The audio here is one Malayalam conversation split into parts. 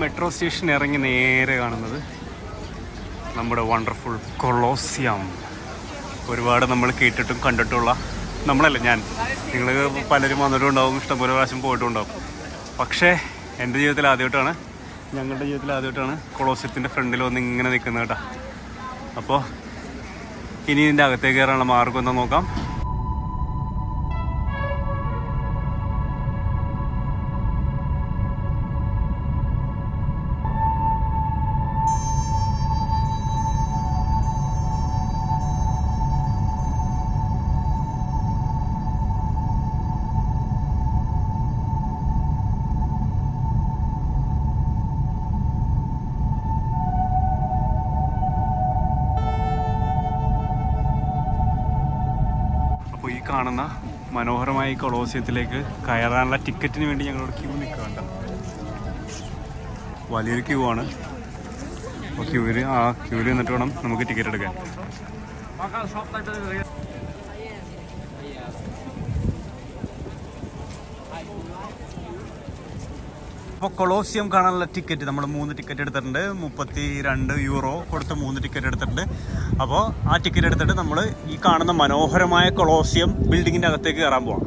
മെട്രോ സ്റ്റേഷൻ ഇറങ്ങി നേരെ കാണുന്നത് നമ്മുടെ വണ്ടർഫുൾ കൊളോസിയം ഒരുപാട് നമ്മൾ കേട്ടിട്ടും കണ്ടിട്ടുള്ള നമ്മളല്ല ഞാൻ? നിങ്ങൾ പലരും വന്നിട്ടുണ്ടാവും ഇഷ്ടംപോലെ പ്രാവശ്യം പോയിട്ടുണ്ടാവും. പക്ഷേ എന്റെ ജീവിതത്തിൽ ആദ്യമായിട്ടാണ് ഞങ്ങളുടെ ജീവിതത്തിൽ ആദ്യമായിട്ടാണ് കൊളോസിയത്തിന്റെ ഫ്രണ്ടിൽ വന്ന് ഇങ്ങനെ നിൽക്കുന്നത് കേട്ടോ. അപ്പോൾ ഇനി ഇതിന്റെ അകത്തേക്ക് കയറാനുള്ള മാർഗം എന്താ നോക്കാം. കാണുന്ന മനോഹരമായ കൊളോസിയത്തിലേക്ക് കയറാനുള്ള ടിക്കറ്റിന് വേണ്ടി ഞങ്ങളോട് ക്യൂ നിൽക്കുന്നുണ്ട് വലിയൊരു ക്യൂ ആണ്. ക്യൂവിൽ ആ ക്യൂവിൽ നിന്നിട്ട് വേണം നമുക്ക് ടിക്കറ്റ് എടുക്കാൻ. അപ്പോൾ കൊളോസിയം കാണാനുള്ള ടിക്കറ്റ് നമ്മൾ മൂന്ന് ടിക്കറ്റ് എടുത്തിട്ടുണ്ട്. മുപ്പത്തി രണ്ട് യൂറോ കൊടുത്ത് മൂന്ന് ടിക്കറ്റ് എടുത്തിട്ടുണ്ട്. അപ്പോൾ ആ ടിക്കറ്റ് എടുത്തിട്ട് നമ്മൾ ഈ കാണുന്ന മനോഹരമായ കൊളോസിയം ബിൽഡിങ്ങിന്റെ അകത്തേക്ക് കയറാൻ പോവാം.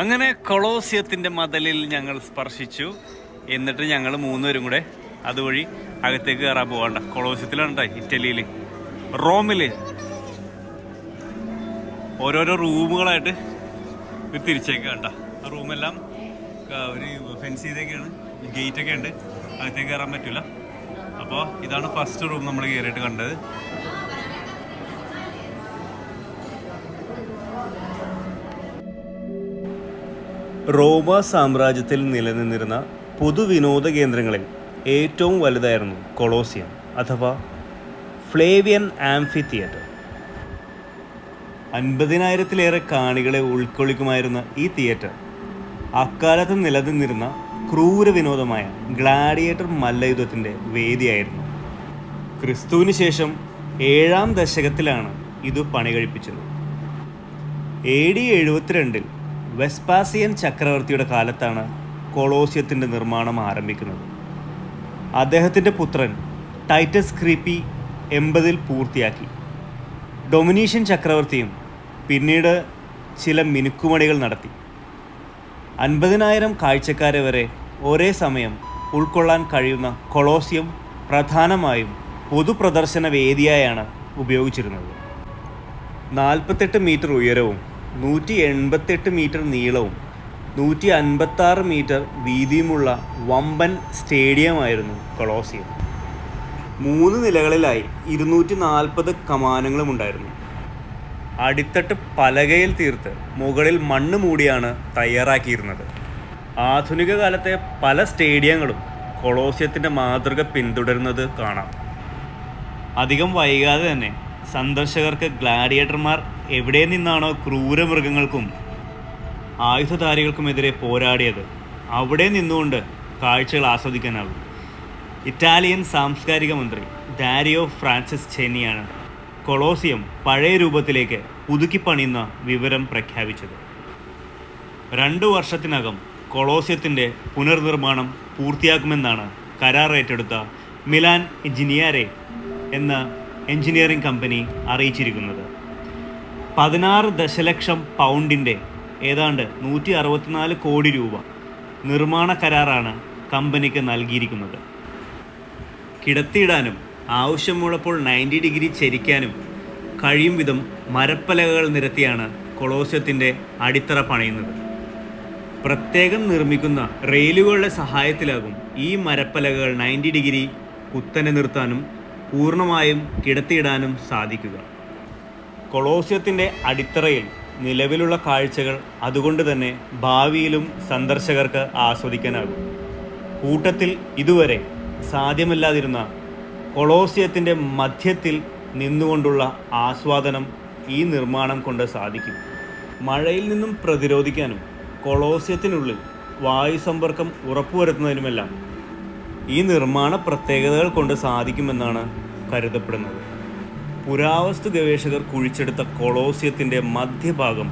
അങ്ങനെ കൊളോസിയത്തിന്റെ മതലിൽ ഞങ്ങൾ സ്പർശിച്ചു. എന്നിട്ട് ഞങ്ങൾ മൂന്നുപേരും കൂടെ അതുവഴി അകത്തേക്ക് കയറാൻ പോകണ്ട കൊളോസിയത്തിലാണ് കേട്ടോ ഇറ്റലിയിൽ റോമിൽ ഓരോരോ റൂമുകളായിട്ട് ഇത് തിരിച്ചേക്ക് കണ്ട. ആ റൂമെല്ലാം ഒരു ഫെൻസ് ചെയ്തൊക്കെയാണ് ഗേറ്റ് ഒക്കെ ഉണ്ട്. അകത്തേക്ക് കയറാൻ പറ്റില്ല അപ്പോൾ ഇതാണ് ഫസ്റ്റ് റൂം നമ്മൾ കയറിയിട്ട് കണ്ടത്. റോമ സാമ്രാജ്യത്തിൽ നിലനിന്നിരുന്ന പൊതുവിനോദ കേന്ദ്രങ്ങളിൽ ഏറ്റവും വലുതായിരുന്നു കൊളോസിയം അഥവാ ഫ്ലേവിയൻ ആംഫി തിയേറ്റർ അൻപതിനായിരത്തിലേറെ കാണികളെ ഉൾക്കൊള്ളിക്കുമായിരുന്ന ഈ തിയേറ്റർ അക്കാലത്ത് നിലനിന്നിരുന്ന ക്രൂര വിനോദമായ ഗ്ലാഡിയേറ്റർ മല്ലയുദ്ധത്തിന്റെ വേദിയായിരുന്നു. ക്രിസ്തുവിന് ശേഷം ഏഴാം ദശകത്തിലാണ് ഇത് പണി കഴിപ്പിച്ചത് എ ഡി എഴുപത്തിരണ്ടിൽ വെസ്പാസിയൻ ചക്രവർത്തിയുടെ കാലത്താണ് കൊളോസിയത്തിന്റെ നിർമ്മാണം ആരംഭിക്കുന്നത്. അദ്ദേഹത്തിന്റെ പുത്രൻ ടൈറ്റസ് ക്രീപ്പി എൺപതിൽ പൂർത്തിയാക്കി. ഡൊമിനീഷ്യൻ ചക്രവർത്തിയും പിന്നീട് ചില മിനുക്കുമണികൾ നടത്തി. അൻപതിനായിരം കാഴ്ചക്കാരെ വരെ ഒരേ സമയം ഉൾക്കൊള്ളാൻ കഴിയുന്ന കൊളോസിയം പ്രധാനമായും പൊതുപ്രദർശന വേദിയായാണ് ഉപയോഗിച്ചിരുന്നത്. നാൽപ്പത്തെട്ട് മീറ്റർ ഉയരവും നൂറ്റി എൺപത്തെട്ട് മീറ്റർ നീളവും നൂറ്റി അൻപത്താറ് മീറ്റർ വീതിയുമുള്ള വമ്പൻ സ്റ്റേഡിയമായിരുന്നു കൊളോസിയം. മൂന്ന് നിലകളിലായി ഇരുന്നൂറ്റി നാൽപ്പത് കമാനങ്ങളും ഉണ്ടായിരുന്നു അടിത്തട്ട് പലകയിൽ തീർത്ത് മുകളിൽ മണ്ണ് മൂടിയാണ് തയ്യാറാക്കിയിരുന്നത്. ആധുനിക കാലത്തെ പല സ്റ്റേഡിയങ്ങളും കൊളോസിയത്തിന്റെ മാതൃക പിന്തുടരുന്നത് കാണാം. അധികം വൈകാതെ തന്നെ സന്ദർശകർക്ക് ഗ്ലാഡിയേറ്റർമാർ എവിടെ നിന്നാണോ ക്രൂരമൃഗങ്ങൾക്കും ആയുധധാരികൾക്കുമെതിരെ പോരാടിയത് അവിടെ നിന്നുകൊണ്ട് കാഴ്ചകൾ ആസ്വദിക്കാനാകും. ഇറ്റാലിയൻ സാംസ്കാരിക മന്ത്രി ഡാരിയോ ഫ്രാൻസിസ് ചെന്നിയാണ്. കൊളോസിയം പഴയ രൂപത്തിലേക്ക് പുതുക്കിപ്പണിയുന്ന വിവരം പ്രഖ്യാപിച്ചത്. രണ്ടു വർഷത്തിനകം കൊളോസിയത്തിന്റെ പുനർനിർമ്മാണം പൂർത്തിയാക്കുമെന്നാണ് കരാർ ഏറ്റെടുത്ത മിലാൻ എഞ്ചിനിയറെ എന്ന എഞ്ചിനീയറിംഗ് കമ്പനി അറിയിച്ചിരിക്കുന്നത്. പതിനാറ് ദശലക്ഷം പൗണ്ടിന്റെ ഏതാണ്ട് നൂറ്റി അറുപത്തിനാല് കോടി രൂപ നിർമ്മാണ കരാറാണ് കമ്പനിക്ക് നൽകിയിരിക്കുന്നത്. കിടത്തിയിടാനും ആവശ്യമുള്ളപ്പോൾ നയന്റി ഡിഗ്രി ചരിക്കാനും കഴിയും വിധം മരപ്പലകകൾ നിരത്തിയാണ് കൊളോസ്യത്തിന്റെ അടിത്തറ പണിയുന്നത്. പ്രത്യേകം നിർമ്മിക്കുന്ന റെയിലുകളുടെ സഹായത്തിലാകും ഈ മരപ്പലകകൾ നയന്റി ഡിഗ്രി കുത്തനെ നിർത്താനും പൂർണമായും കിടത്തിയിടാനും സാധിക്കുക. കൊളോസ്യത്തിന്റെ അടിത്തറയിൽ നിലവിലുള്ള കാഴ്ചകൾ അതുകൊണ്ട് തന്നെ ഭാവിയിലും സന്ദർശകർക്ക് ആസ്വദിക്കാനാകും. കൂട്ടത്തിൽ ഇതുവരെ സാധ്യമല്ലാതിരുന്ന കൊളോസിയത്തിന്റെ മധ്യത്തിൽ നിന്നുകൊണ്ടുള്ള ആസ്വാദനം ഈ നിർമ്മാണം കൊണ്ട് സാധിക്കും. മഴയിൽ നിന്നും പ്രതിരോധിക്കാനും കൊളോസിയത്തിനുള്ളിൽ വായു സമ്പർക്കം ഉറപ്പുവരുത്തുന്നതിനുമെല്ലാം ഈ നിർമ്മാണ പ്രത്യേകതകൾ കൊണ്ട് സാധിക്കുമെന്നാണ് കരുതപ്പെടുന്നത്. പുരാവസ്തു ഗവേഷകർ കുഴിച്ചെടുത്ത കൊളോസിയത്തിന്റെ മധ്യഭാഗം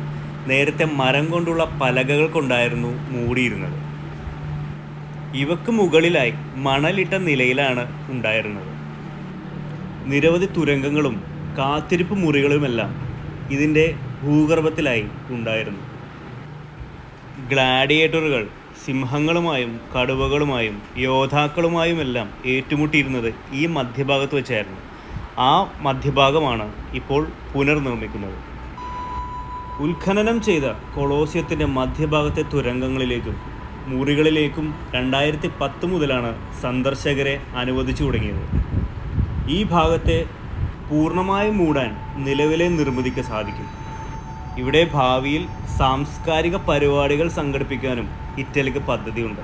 നേരത്തെ മരം കൊണ്ടുള്ള പലകകൾ കൊണ്ടായിരുന്നു മൂടിയിരുന്നത്. ഇവക്ക് മുകളിലായി മണലിട്ട നിലയിലാണ് ഉണ്ടായിരുന്നത്. നിരവധി തുരങ്കങ്ങളും കാത്തിരിപ്പ് മുറികളുമെല്ലാം ഇതിന്റെ ഭൂഗർഭത്തിലായി ഉണ്ടായിരുന്നു. ഗ്ലാഡിയേറ്ററുകൾ സിംഹങ്ങളുമായും കടുവകളുമായും യോദ്ധാക്കളുമായുമെല്ലാം ഏറ്റുമുട്ടിയിരുന്നത് ഈ മധ്യഭാഗത്ത് വെച്ചായിരുന്നു. ആ മധ്യഭാഗമാണ് ഇപ്പോൾ പുനർനിർമ്മിക്കുന്നത്. ഉത്ഖനനം ചെയ്ത കൊളോസിയത്തിന്റെ മധ്യഭാഗത്തെ തുരങ്കങ്ങളിലേക്കും മുറികളിലേക്കും രണ്ടായിരത്തി പത്ത് മുതലാണ് സന്ദർശകരെ അനുവദിച്ചു തുടങ്ങിയത്. ഈ ഭാഗത്തെ പൂർണമായും മൂടാൻ നിലവിലെ നിർമ്മിതിക്ക് സാധിക്കും. ഇവിടെ ഭാവിയിൽ സാംസ്കാരിക പരിപാടികൾ സംഘടിപ്പിക്കാനും ഇറ്റലിക്ക് പദ്ധതിയുണ്ട്.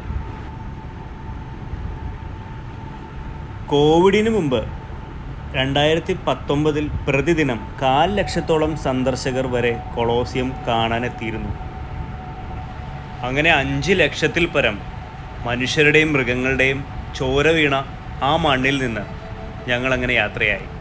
കോവിഡിന് മുമ്പ് രണ്ടായിരത്തി പത്തൊമ്പതിൽ പ്രതിദിനം കാൽ ലക്ഷത്തോളം സന്ദർശകർ വരെ കൊളോസിയം കാണാനെത്തിയിരുന്നു. അങ്ങനെ അഞ്ച് ലക്ഷത്തിൽ പരം മനുഷ്യരുടെയും മൃഗങ്ങളുടെയും ചോര വീണ ആ മണ്ണിൽ നിന്ന് ഞങ്ങളങ്ങനെ യാത്രയായി.